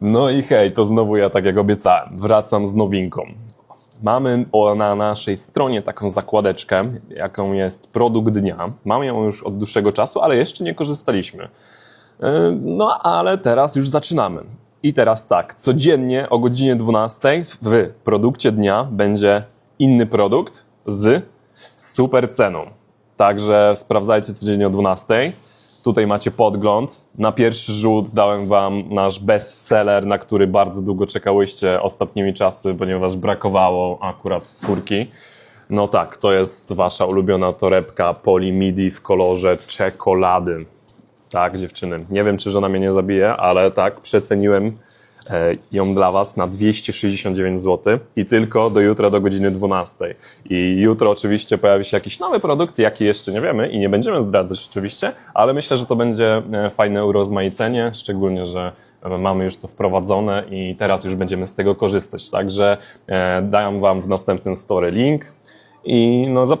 No i hej, to znowu ja, tak jak obiecałem, wracam z nowinką. Mamy na naszej stronie taką zakładeczkę, jaką jest produkt dnia. Mamy ją już od dłuższego czasu, ale jeszcze nie korzystaliśmy. Yy, No ale teraz już zaczynamy. I teraz tak, codziennie o godzinie 12 w produkcie dnia będzie inny produkt z super ceną. Także sprawdzajcie codziennie o 12. Tutaj macie podgląd. Na pierwszy rzut dałem Wam nasz bestseller, na który bardzo długo czekałyście ostatnimi czasy, ponieważ brakowało akurat skórki. No tak, to jest Wasza ulubiona torebka Poli Midi w kolorze czekolady. Tak, dziewczyny. Nie wiem, czy żona mnie nie zabije, ale tak, przeceniłem ją dla Was na 269 zł i tylko do jutra do godziny 12. I jutro oczywiście pojawi się jakiś nowy produkt, jaki jeszcze nie wiemy i nie będziemy zdradzać oczywiście, ale myślę, że to będzie e, fajne urozmaicenie, szczególnie, że e, mamy już to wprowadzone i teraz już będziemy z tego korzystać. Także e, dam Wam w następnym story link i no zapraszam.